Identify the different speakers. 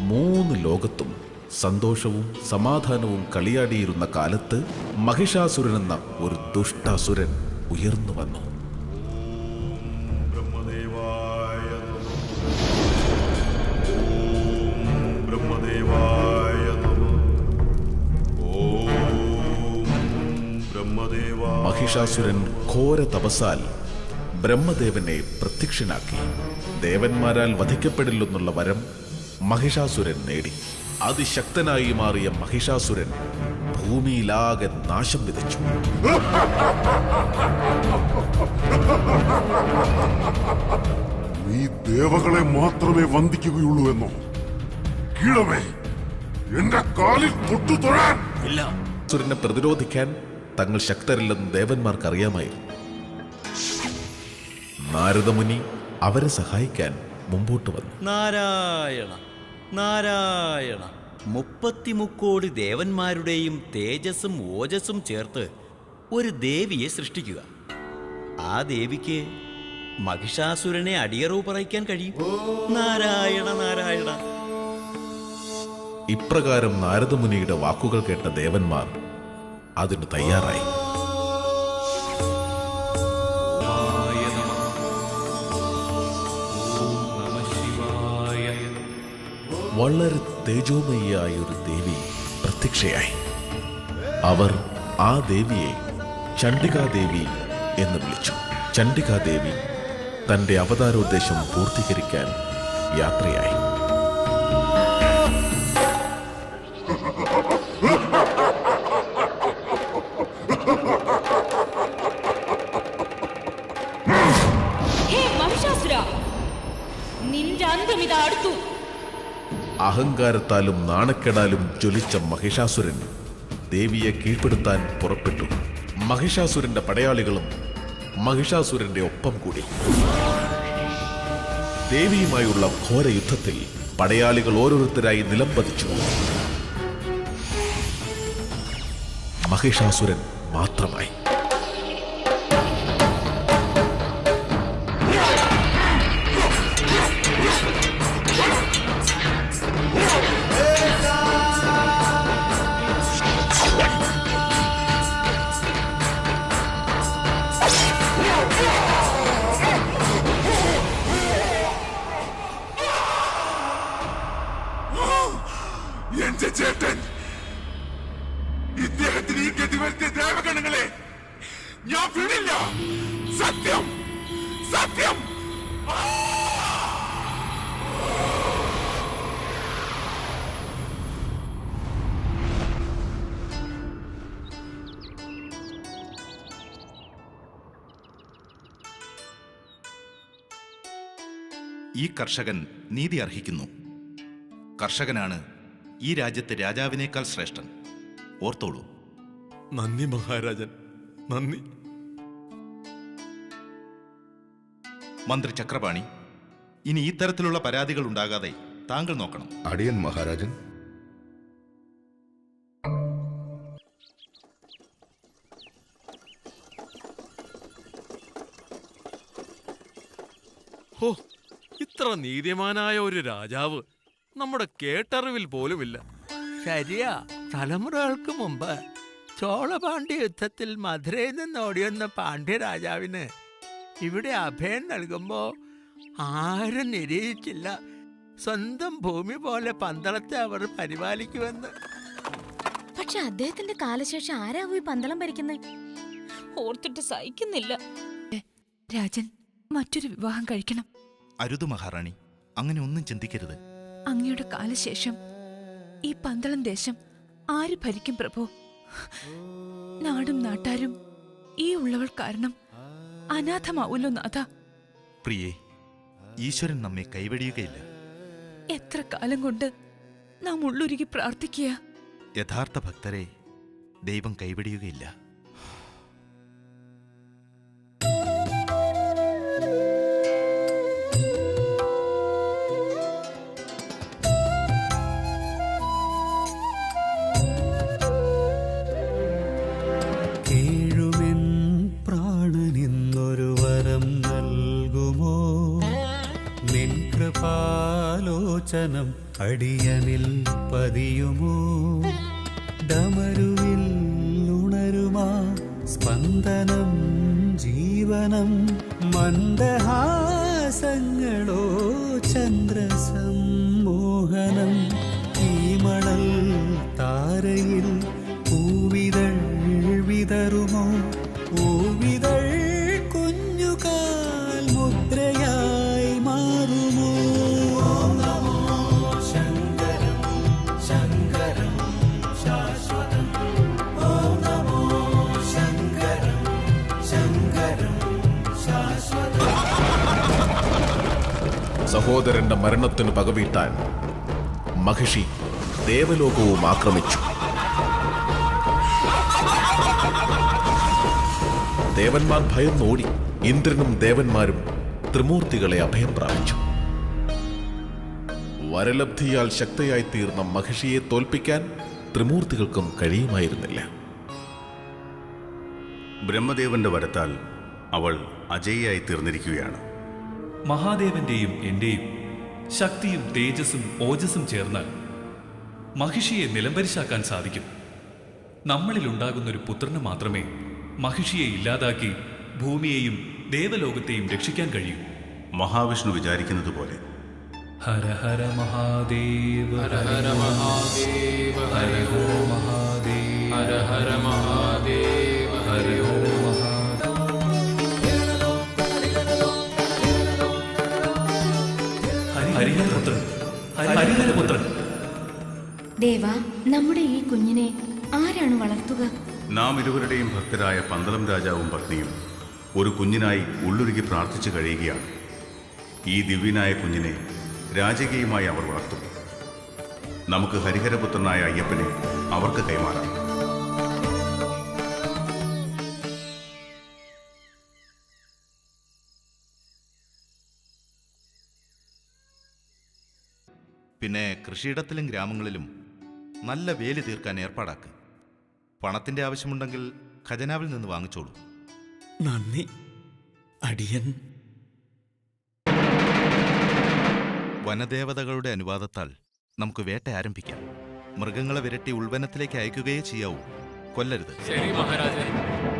Speaker 1: മൂന്ന് ലോകത്തും സന്തോഷവും സമാധാനവും കളിയാടിയിരുന്ന കാലത്ത് മഹിഷാസുരൻ എന്ന ഒരു ദുഷ്ടാസുരൻ ഉയർന്നു വന്നു. മഹിഷാസുരൻ ഘോര തപസാൽ ബ്രഹ്മദേവനെ പ്രത്യക്ഷനാക്കി. ദേവന്മാരാൽ വധിക്കപ്പെടില്ലെന്നുള്ള വരം മഹിഷാസുരൻ നേടി. അതിശക്തനായി മാറിയ മഹിഷാസുരൻ ഭൂമിയിലാകെ നാശം വിതച്ചു.
Speaker 2: നീ ദേവകളെ മാത്രമേ വന്ദിക്കുകയുള്ളൂ എന്നോ? കീഴമേ എന്റെ കാലിൽ തൊട്ടു തൊഴാൻ!
Speaker 3: ഇല്ല.
Speaker 1: സുരനെ പ്രതിരോധിക്കാൻ തങ്ങൾ ശക്തരല്ലെന്ന് ദേവന്മാർക്ക് അറിയാമായിരുന്നു നാരദമുനി അവരെ സഹായിക്കാൻ മുമ്പോട്ട് വന്നു.
Speaker 3: നാരായണ. നാരായണ. മുപ്പത്തിമുക്കോടി ദേവന്മാരുടെയും തേജസ്സും ഓജസ്സും ചേർത്ത് ഒരു ദേവിയെ സൃഷ്ടിക്കുക. ആ ദേവിക്ക് മഹിഷാസുരനെ അടിയറവ് പറയിക്കാൻ കഴിയും. നാരായണ നാരായണ.
Speaker 1: ഇപ്രകാരം നാരദമുനിയുടെ വാക്കുകൾ കേട്ട ദേവന്മാർ അതിന് തയ്യാറായി. വളരെ തേജോമയിയായ ഒരു ദേവി പ്രത്യക്ഷയായി. അവർ ആ ദേവിയെ ചണ്ഡികാദേവി എന്ന് വിളിച്ചു. ചണ്ഡികാദേവി തന്റെ അവതാരോദ്ദേശം പൂർത്തീകരിക്കാൻ യാത്രയായി.
Speaker 4: നിന്റെ അന്തം ഇതാ അടുത്തു.
Speaker 1: അഹങ്കാരത്താലും നാണക്കേടാലും ജ്വലിച്ച മഹിഷാസുരൻ ദേവിയെ കീഴ്പ്പെടുത്താൻ പുറപ്പെട്ടു. മഹിഷാസുരന്റെ പടയാളികളും മഹിഷാസുരന്റെ ഒപ്പം കൂടി. ദേവിയുമായുള്ള ഘോര യുദ്ധത്തിൽ പടയാളികൾ ഓരോരുത്തരായി നിലംപതിച്ചു മഹിഷാസുരൻ മാത്രമായി.
Speaker 2: ഈ
Speaker 5: കർഷകൻ നീതി അർഹിക്കുന്നു. കർഷകനാണ് ഈ രാജ്യത്തെ രാജാവിനേക്കാൾ ശ്രേഷ്ഠൻ. ഓർത്തോളൂ.
Speaker 6: നന്ദി മഹാരാജൻ. നന്ദി.
Speaker 5: മന്ത്രി ചക്രപാണി ഇനി ഈ തരത്തിലുള്ള പരാതികൾ ഉണ്ടാകാതെ താങ്കൾ നോക്കണം.
Speaker 2: അടിയൻ മഹാരാജൻ.
Speaker 6: ഹോ ഇത്ര നീതിമാനായ ഒരു രാജാവ് നമ്മുടെ കേട്ടറിവിൽ പോലുമില്ല.
Speaker 7: ശരിയാ തലമുറകൾക്ക് മുമ്പ് ചോളപാണ്ഡ്യ യുദ്ധത്തിൽ മധുരയിൽ നിന്ന് ഓടിവന്ന പാണ്ഡ്യരാജാവിന് ഇവിടെ അഭയം നൽകുമ്പോ ആരും നിരീക്ഷിച്ചില്ല. സ്വന്തം ഭൂമി പോലെ പന്തളത്തെ അവർ പരിപാലിക്കുമെന്ന്.
Speaker 4: പക്ഷെ അദ്ദേഹത്തിന്റെ കാലശേഷം ആരാവും ഈ പന്തളം ഭരിക്കുന്നത് ഓർത്തിട്ട് സഹിക്കുന്നില്ല.
Speaker 8: രാജൻ മറ്റൊരു വിവാഹം കഴിക്കണം.
Speaker 5: അരുത് മഹാറാണി അങ്ങനെ ഒന്നും ചിന്തിക്കരുത്.
Speaker 8: അങ്ങയുടെ കാലശേഷം ഈ പന്തളം ദേശം ആര് ഭരിക്കും പ്രഭു? നാടും നാട്ടാരും ഈ ഉള്ളവൾ കാരണം അനാഥമാവൂല്ലോ നാഥ
Speaker 5: പ്രിയേ ഈശ്വരൻ നമ്മെ കൈവടിയുകയില്ല.
Speaker 8: എത്ര കാലം കൊണ്ട് നാം ഉള്ളുരുകി പ്രാർത്ഥിക്കുക?
Speaker 5: യഥാർത്ഥ ഭക്തരെ ദൈവം കൈവടിയുകയില്ല.
Speaker 9: ലോചനം അടിയനിൽ പതിയുമോ? ഡമരുവിൽ ഉണരുമാ സ്പന്ദനം ജീവനം മന്ദഹാസങ്ങളോ ചന്ദ്രസമ്മോഹനം ഈ മണൽ താരയിൽ
Speaker 1: സഹോദരന്റെ മരണത്തിന് പകവീട്ടാൻ മഹിഷി ദേവലോകവും ആക്രമിച്ചു. ദേവന്മാർ ഭയന്നോടി ഇന്ദ്രനും ദേവന്മാരും ത്രിമൂർത്തികളെ അഭയം പ്രാപിച്ചു. വരലബ്ധിയാൽ ശക്തയായി തീർന്ന മഹിഷിയെ തോൽപ്പിക്കാൻ ത്രിമൂർത്തികൾക്കും കഴിയുമായിരുന്നില്ല.
Speaker 2: ബ്രഹ്മദേവന്റെ വരത്താൽ അവൾ അജയ്യായി തീർന്നിരിക്കുകയാണ്.
Speaker 10: മഹാദേവന്റെയും എന്റെയും ശക്തിയും തേജസ്സും ഓജസ്സും ചേർന്നാൽ മഹിഷിയെ നിലംപരിശാക്കാൻ സാധിക്കും. നമ്മളിൽ ഉണ്ടാകുന്നൊരു പുത്രന് മാത്രമേ മഹിഷിയെ ഇല്ലാതാക്കി ഭൂമിയെയും ദേവലോകത്തെയും രക്ഷിക്കാൻ കഴിയൂ.
Speaker 2: മഹാവിഷ്ണു വിചാരിക്കുന്നത് പോലെ.
Speaker 10: ഹര ഹര മഹാദേവ ഹര ഹര മഹാദേവ ഹര ഹോ മഹാദേവ. ഹര ഹര മഹാദേവ.
Speaker 4: ദേവ നമ്മുടെ ഈ കുഞ്ഞിനെ ആരാണ് വളർത്തുക?
Speaker 2: നാം ഇരുവരുടെയും ഭക്തരായ പന്തളം രാജാവും പത്നിയും ഒരു കുഞ്ഞിനായി ഉള്ളൊരുക്കി പ്രാർത്ഥിച്ചു കഴിയുകയാണ്. ഈ ദിവ്യനായ കുഞ്ഞിനെ രാജകീയമായി അവർ വളർത്തും. നമുക്ക് ഹരിഹരപുത്രനായ അയ്യപ്പനെ അവർക്ക് കൈമാറാം.
Speaker 5: പിന്നെ കൃഷിയിടത്തിലും ഗ്രാമങ്ങളിലും നല്ല വേലി തീർക്കാൻ ഏർപ്പാടാക്ക്. പണത്തിന്റെ ആവശ്യമുണ്ടെങ്കിൽ ഖജനാവിൽ നിന്ന് വാങ്ങിച്ചോളൂ.
Speaker 9: നന്ദി. അടിയൻ.
Speaker 5: വനദേവതകളുടെ അനുവാദത്താൽ നമുക്ക് വേട്ട ആരംഭിക്കാം. മൃഗങ്ങളെ വിരട്ടി ഉൾവനത്തിലേക്ക് അയക്കുകയേ ചെയ്യാവൂ. കൊല്ലരുത്.
Speaker 10: ശരി മഹാരാജൻ